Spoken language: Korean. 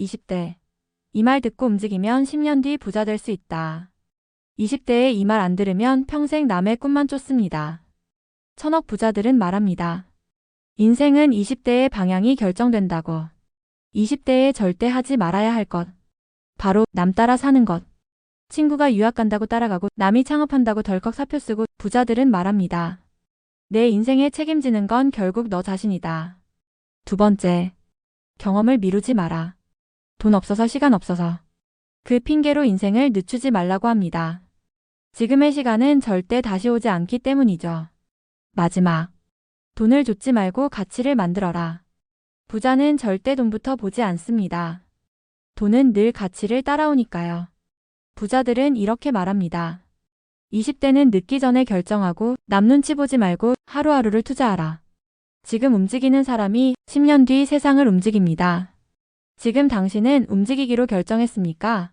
20대. 이 말 듣고 움직이면 10년 뒤 부자 될 수 있다. 20대에 이 말 안 들으면 평생 남의 꿈만 쫓습니다. 천억 부자들은 말합니다. 인생은 20대의 방향이 결정된다고. 20대에 절대 하지 말아야 할 것. 바로 남 따라 사는 것. 친구가 유학 간다고 따라가고 남이 창업한다고 덜컥 사표 쓰고 부자들은 말합니다. 내 인생에 책임지는 건 결국 너 자신이다. 두 번째. 경험을 미루지 마라. 돈 없어서 시간 없어서. 그 핑계로 인생을 늦추지 말라고 합니다. 지금의 시간은 절대 다시 오지 않기 때문이죠. 마지막. 돈을 줬지 말고 가치를 만들어라. 부자는 절대 돈부터 보지 않습니다. 돈은 늘 가치를 따라오니까요. 부자들은 이렇게 말합니다. 20대는 늦기 전에 결정하고 남 눈치 보지 말고 하루하루를 투자하라. 지금 움직이는 사람이 10년 뒤 세상을 움직입니다. 지금 당신은 움직이기로 결정했습니까?